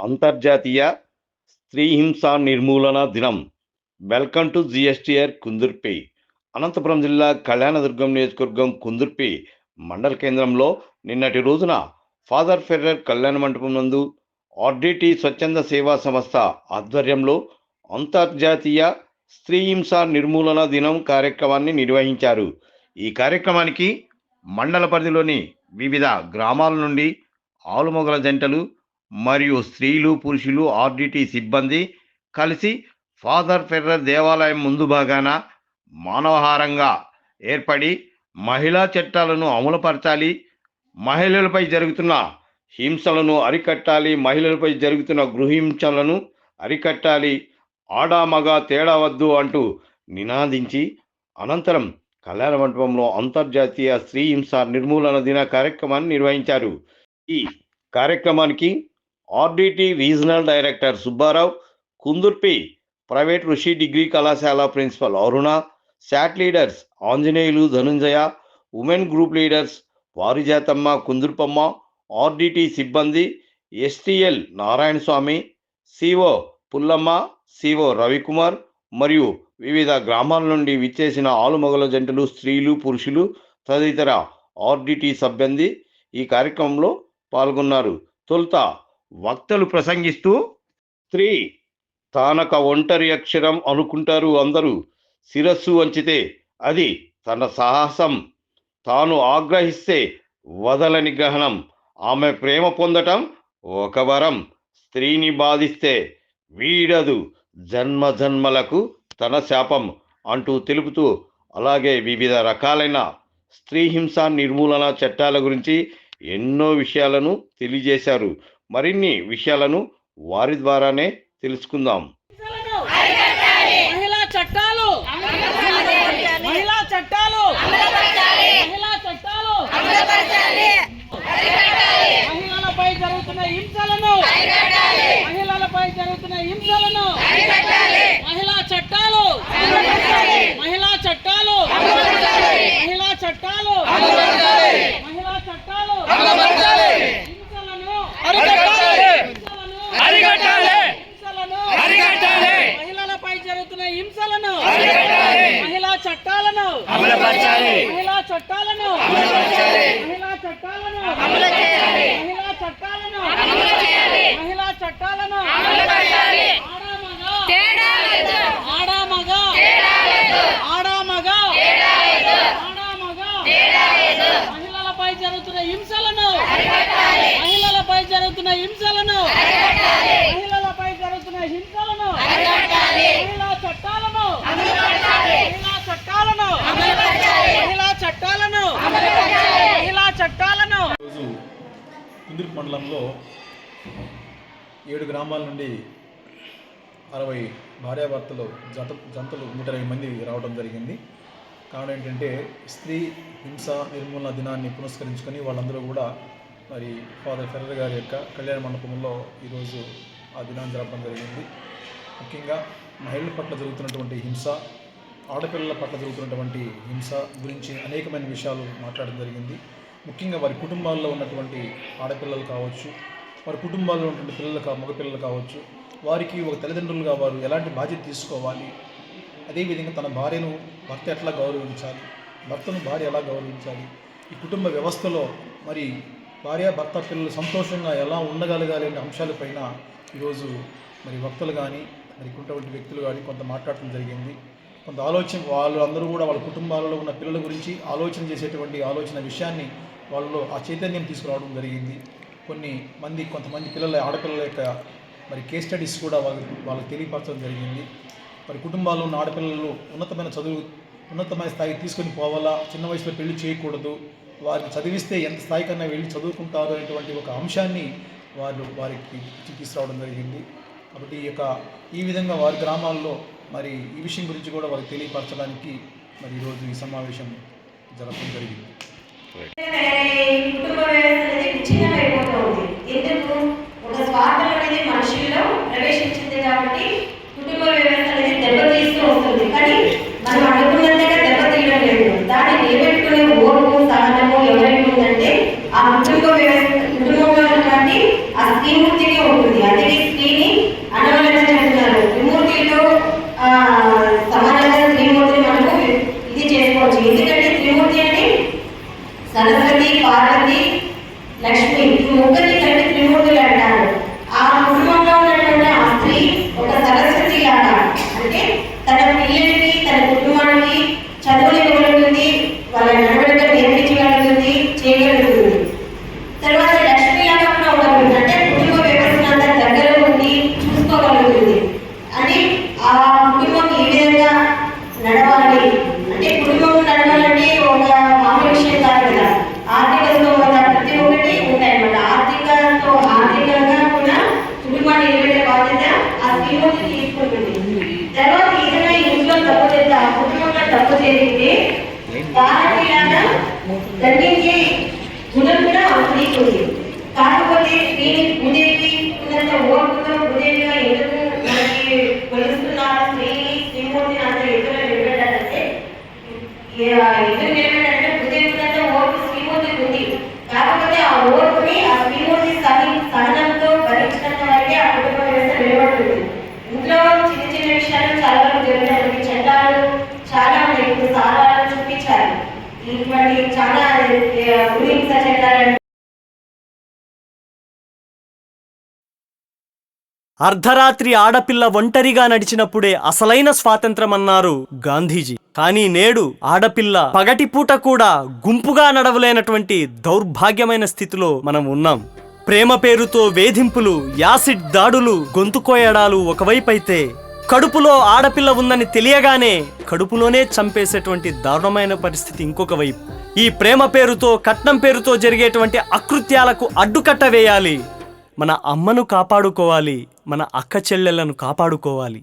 అంతర్జాతీయ స్త్రీ హింస నిర్మూలన దినం. Welcome to GSTR Kundurpi. Anantapuram జిల్లా కళ్యాణదుర్గం నియోజకవర్గం కుందుర్పి మండల కేంద్రంలో నిన్నటి రోజున ఫాదర్ ఫెర్రర్ కళ్యాణ మండపం నందు ఆర్డిటి స్వచ్ఛంద సేవా సంస్థ ఆధ్వర్యంలో అంతర్జాతీయ స్త్రీ హింస నిర్మూలన దినం కార్యక్రమాన్ని నిర్వహించారు. ఈ కార్యక్రమానికి మండల పరిధిలోని వివిధ గ్రామాల నుండి ఆలుమొగల జంటలు మరియు స్త్రీలు పురుషులు ఆర్డిటి సిబ్బంది కలిసి ఫాదర్ ఫెర్రర్ దేవాలయం ముందు భాగాన మానవహారంగా ఏర్పడి మహిళా చట్టాలను అమలుపరచాలి. మహిళలపై జరుగుతున్న హింసలను అరికట్టాలి. మహిళలపై జరుగుతున్న గృహింసలను అరికట్టాలి. ఆడామగ తేడా వద్దు అంటూ నినాదించి అనంతరం కళ్యాణ మండపంలో అంతర్జాతీయ స్త్రీ హింస నిర్మూలన దిన కార్యక్రమాన్ని నిర్వహించారు. ఈ కార్యక్రమానికి RDT regional director Subbarao Kundurpi private Rishi degree కళాశాల principal Aruna SAT leaders Anjaneyulu Dhanunjaya women group leaders Varijatamma Kundurpamma RDT సిబ్బంది STL Narayana Swamy CO Pullamma CO Ravikumar మరియు వివిధ గ్రామాల నుండి విచ్చేసిన ఆలుమగల జంటలు స్త్రీలు పురుషులు తదితర ఆర్డిటి సభ్యంది ఈ కార్యక్రమంలో పాల్గొన్నారు. తొలుత వక్తలు ప్రసంగిస్తూ స్త్రీ తానక ఒంటరి అక్షరం అనుకుంటారు అందరూ. శిరస్సు వంచితే అది తన సాహసం. తాను ఆగ్రహిస్తే వదలని గ్రహణం. ఆమె ప్రేమ పొందటం ఒక వరం. స్త్రీని బాధిస్తే వీడదు. జన్మ జన్మలకు తన శాపం అంటూ తెలుపుతూ అలాగే వివిధ రకాలైన స్త్రీ హింస నిర్మూలన చట్టాల గురించి ఎన్నో విషయాలను తెలియజేశారు. మరిన్ని విషయాలను వారి ద్వారానే తెలుసుకుందాం. మహిళా చట్టాలు. మహిళా చట్టాలు. మహిళా చట్టాలు. మహిళలపై జరుగుతున్న హింసలను. మహిళలపై జరుగుతున్న హింసలను మహిళా చట్టాలు మహిళా చట్టాలు మహిళా చట్టాలు మహిళా చట్టాలు హింసలను హింసలను హింసలను మహిళలపై జరుగుతున్న హింసలను మహిళా చట్టాలను మహిళా చట్టాలను మహిళా చట్టాలను మహిళా చట్టాలను మహిళా చట్టాలను ఆడామగ. ఆడామగ. ఆడామగ. మహిళలపై జరుగుతున్న హింసలను మహిళలపై జరుగుతున్న హింసలను మహిళలపై జరుగుతున్న హింసలను మహిళా చట్టాలను చట్టాలను. మహిళా చట్టాలను. మహిళా చట్టాలను. ఈరోజు కుందిరి మండలంలో ఏడు గ్రామాల నుండి అరవై భార్యాభర్తలు జత జంతలు నూట ఇరవై మంది రావడం జరిగింది. కారణం ఏంటంటే స్త్రీ హింస నిర్మూలన దినాన్ని పునస్కరించుకొని వాళ్ళందరూ కూడా మరి ఫాదర్ ఫెర్రర్ గారి యొక్క కళ్యాణ మండపంలో ఈరోజు ఆ దినాన్ని జరపడం జరిగింది. ముఖ్యంగా మహిళల పట్ల జరుగుతున్నటువంటి హింస ఆడపిల్లల పట్ల జరుగుతున్నటువంటి హింస గురించి అనేకమైన విషయాలు మాట్లాడడం జరిగింది. ముఖ్యంగా వారి కుటుంబాల్లో ఉన్నటువంటి ఆడపిల్లలు కావచ్చు వారి కుటుంబాల్లో ఉన్నటువంటి పిల్లలు కా మగపిల్లలు కావచ్చు వారికి ఒక తల్లిదండ్రులుగా వారు ఎలాంటి బాధ్యత తీసుకోవాలి? అదేవిధంగా తన భార్యను భర్త ఎట్లా గౌరవించాలి? భర్తను భార్య ఎలా గౌరవించాలి? ఈ కుటుంబ వ్యవస్థలో మరి భార్య భర్త పిల్లలు సంతోషంగా ఎలా ఉండగలగాలి అనే అంశాలపైన ఈరోజు మరి వక్తలు కానీ మరి కొంతవంటి వ్యక్తులు కానీ కొంత మాట్లాడటం జరిగింది. కొంత ఆలోచన వాళ్ళు అందరూ కూడా వాళ్ళ కుటుంబాలలో ఉన్న పిల్లల గురించి ఆలోచన చేసేటువంటి ఆలోచన విషయాన్ని వాళ్ళలో ఆ చైతన్యం తీసుకురావడం జరిగింది. కొన్ని మంది కొంతమంది పిల్లల ఆడపిల్లల యొక్క మరి కేస్ స్టడీస్ కూడా వాళ్ళకి వాళ్ళకి తెలియపరచడం జరిగింది. మరి కుటుంబాల్లో ఉన్న ఆడపిల్లలు ఉన్నతమైన చదువు ఉన్నతమైన స్థాయికి తీసుకొని పోవాలా? చిన్న వయసులో పెళ్ళి చేయకూడదు. వారిని చదివిస్తే ఎంత స్థాయికన్నా వెళ్ళి చదువుకుంటారు అనేటువంటి ఒక అంశాన్ని వారు వారికి తీసుకురావడం జరిగింది. కాబట్టి ఈ యొక్క ఈ విధంగా వారి గ్రామాల్లో మరి ఈ విషయం గురించి కూడా వారికి తెలియపరచడానికి మరి ఈరోజు ఈ సమావేశం జరగడం జరిగింది. కుటుంబ వ్యవస్థ అనేది విచ్ఛిన్నం అయిపోతుంది ఎందుకు స్వార్థం అనేది మనుషుల్లో ప్రవేశించింది కాబట్టి కుటుంబ వ్యవస్థ అనేది దెబ్బతీస్తూ వస్తుంది కానీ మనం అనుకున్నట్టుగా దెబ్బతీయడం లేదు దాన్ని నిలబెట్టుకునే ఓర్పు సహనము ఎవరికి ఉందంటే ఆ కుటుంబ వ్యవస్థ కుటుంబంలో ఉన్నటువంటి ఆ స్త్రీమూర్తికి Termina. అర్ధరాత్రి ఆడపిల్ల ఒంటరిగా నడిచినప్పుడే అసలైన స్వాతంత్రమన్నారు గాంధీజీ. కానీ నేడు ఆడపిల్ల పగటిపూట కూడా గుంపుగా నడవలేనటువంటి దౌర్భాగ్యమైన స్థితిలో మనం ఉన్నాం. ప్రేమ పేరుతో వేధింపులు యాసిడ్ దాడులు గొంతుకోయడాలు ఒకవైపైతే కడుపులో ఆడపిల్ల ఉందని తెలియగానే కడుపులోనే చంపేసేటువంటి దారుణమైన పరిస్థితి ఇంకొక వైపు. ఈ ప్రేమ పేరుతో కట్నం పేరుతో జరిగేటువంటి అకృత్యాలకు అడ్డుకట్ట వేయాలి. మన అమ్మను కాపాడుకోవాలి మన అక్క చెల్లెలను కాపాడుకోవాలి.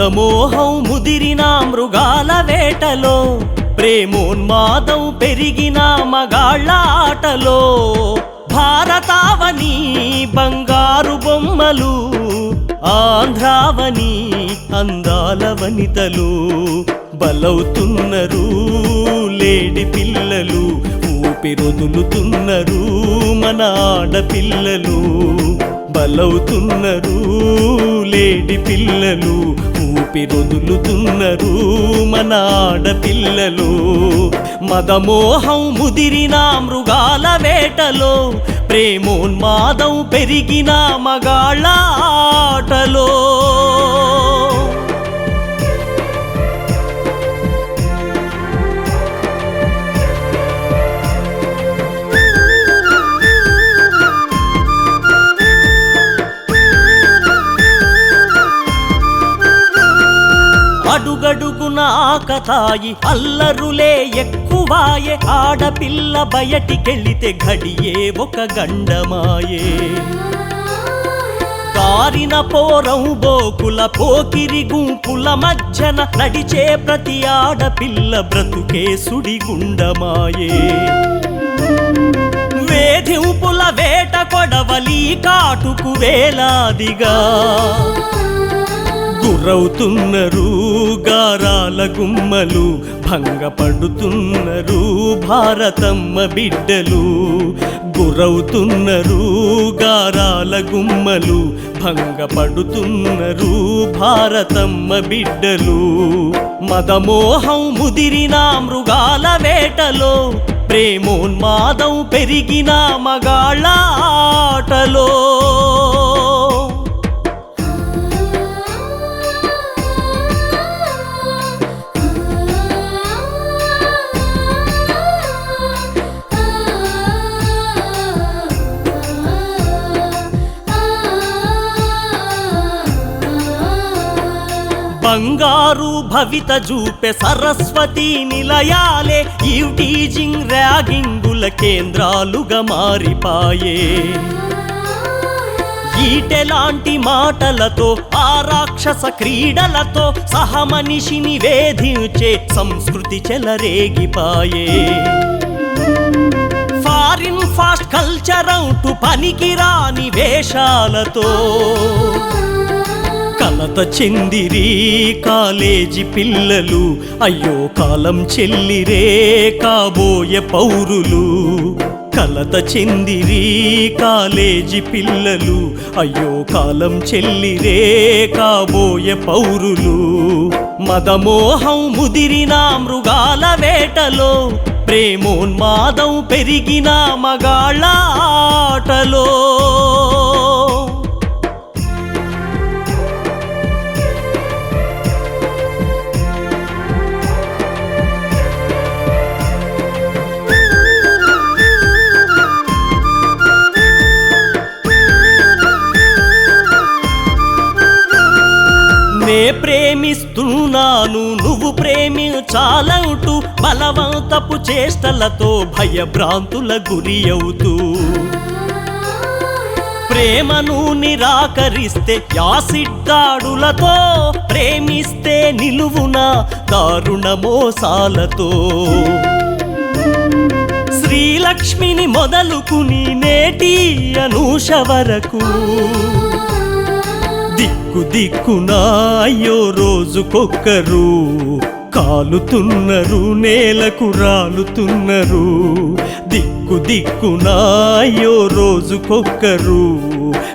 మదమోహం ముదిరిన మృగాల వేటలో ప్రేమోన్మాదం పెరిగిన మగాళ్ళ ఆటలో. భారతావని బంగారు బొమ్మలు ఆంధ్రావని అందాల వనితలు. బలవుతున్నారు లేడి పిల్లలు ఊపిరొదులుతున్నారు మన ఆడపిల్లలు. బలవుతున్నారు. లేడి పిల్లలు ఊపిరొదులుతున్నారు మన ఆడపిల్లలు మదమోహం ముదిరిన మృగాల వేటలో ప్రేమోన్మాదం పెరిగిన మగాళ్ళ ఆటలో. ఆకతాయి అల్లరులే ఎక్కువాయే. ఆడపిల్ల బయటికెళ్ళితే ఘడియే ఒక గండమాయే. కారిన పోరం బోకుల పోకిరి గుంపుల మధ్యన నడిచే ప్రతి ఆడపిల్ల బ్రతుకే సుడిగుండమాయే వేధింపుల వేట కొడవలి కాటుకు వేలాదిగా. గురవుతున్నారు గారాల గుమ్మలు భంగపడుతున్నారు భారతమ్మ బిడ్డలు గురవుతున్నారు గారాల గుమ్మలు భంగపడుతున్నారు భారతమ్మ బిడ్డలు. మదమోహం ముదిరిన మృగాల వేటలో ప్రేమోన్మాదం పెరిగిన మగాళ్ళ ఆటలో. బంగారు భవిత చూపే సరస్వతి నిలయాలే ఈ టీజింగ్ ర్యాగింగుల కేంద్రాలుగా మారిపాయే. ఈటెలాంటి మాటలతో ఆ రాక్షస క్రీడలతో సహమనిషిని వేధించే సంస్కృతి చెలరేగిపాయే. ఫారిన్ ఫాస్ట్ కల్చర్ అవుటు పనికిరాని వేషాలతో కలత చెందిరి కాలేజీ పిల్లలు. అయ్యో కాలం చెల్లిరే కాబోయే పౌరులు. కలత చెందిరి కాలేజీ పిల్లలు. అయ్యో కాలం చెల్లిరే కాబోయే పౌరులు. మదమోహం ముదిరిన మృగాల వేటలో ప్రేమోన్మాదం పెరిగిన మగాళ్ళ ఆటలో. ప్రేమించాలంటూ బలవంతపు చేష్టలతో భయభ్రాంతుల గురి అవుతూ ప్రేమను నిరాకరిస్తే యాసిడ్ దాడులతో ప్రేమిస్తే నిలువున దారుణ మోసాలతో శ్రీలక్ష్మిని మొదలుకుని నేటి అనూష వరకు. దిక్కు దిక్కునా అయ్యో రోజుకొక్కరు. కాలుతున్నారు నేలకు రాలుతున్నారు. దిక్కు దిక్కునా అయ్యో రోజుకొక్కరు.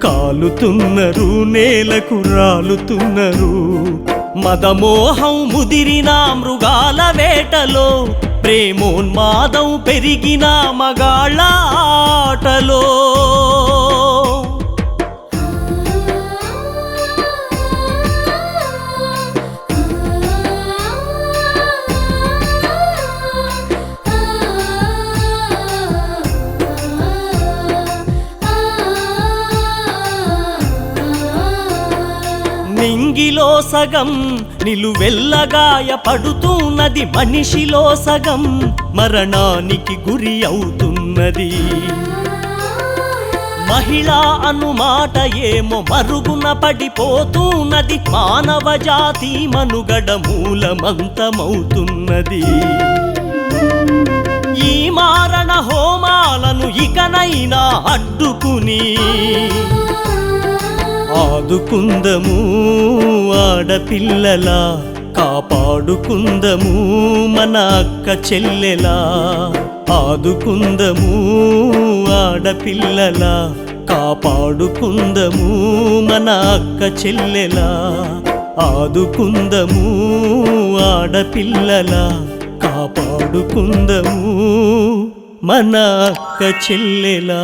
కాలుతున్నారు నేలకు రాలుతున్నారు. మదమోహం ముదిరిన మృగాల వేటలో ప్రేమోన్మాదం పెరిగిన మగాళ్ళ ఆటలో. నింగిలో సగం నిలువెల్లగాయ పడుతున్నది మనిషిలో సగం. మరణానికి గురి అవుతున్నది. మహిళ అనుమాట ఏమో మరుగున పడిపోతున్నది. మానవ జాతి మనుగడ మూలమంతమవుతున్నది. ఈ మారణ హోమాలను ఇకనైనా అడ్డుకుని ఆదుకుందము ఆడపిల్లలా కాపాడుకుందము మన అక్క చెల్లెలా. ఆదుకుందము ఆడపిల్లలా కాపాడుకుందము మన అక్క చెల్లెలా. ఆదుకుందము ఆడపిల్లలా కాపాడుకుందము మన అక్క చెల్లెలా.